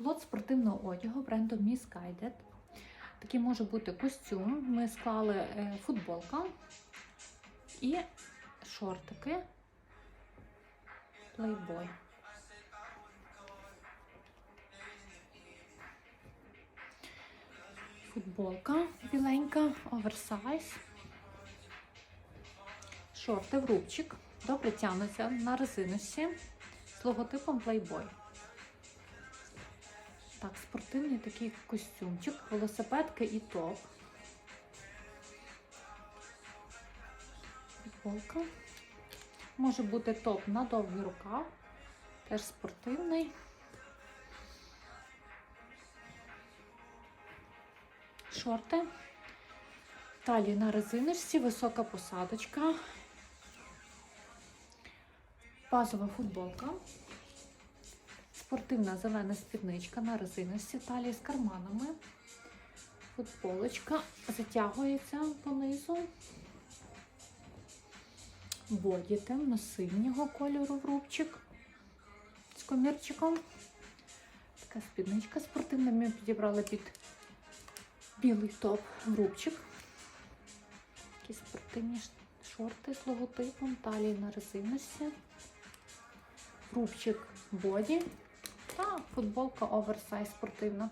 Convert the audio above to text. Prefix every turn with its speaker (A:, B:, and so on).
A: Лот спортивного одягу бренду Miss Guided. Такий може бути костюм. Ми склали е, футболка і шортики Playboy. Футболка біленька, оверсайз. Шорти в рубчик. Добре тягнуться на резиночці з логотипом Playboy. Так, спортивний такий костюмчик, велосипедки і топ. Футболка. Може бути топ на довгий рукав, теж спортивний. Шорти. Далі на резиночці, висока посадочка. Базова футболка. Спортивна зелена спідничка на резиночці, талії з карманами. Футболочка затягується понизу. Боді темно-синього кольору в рубчик з комірчиком. Така спідничка спортивна. Ми підібрали під білий топ в рубчик. Такі спортивні шорти з логотипом, талії на резиночці. Рубчик боді та футболка оверсайз спортивна.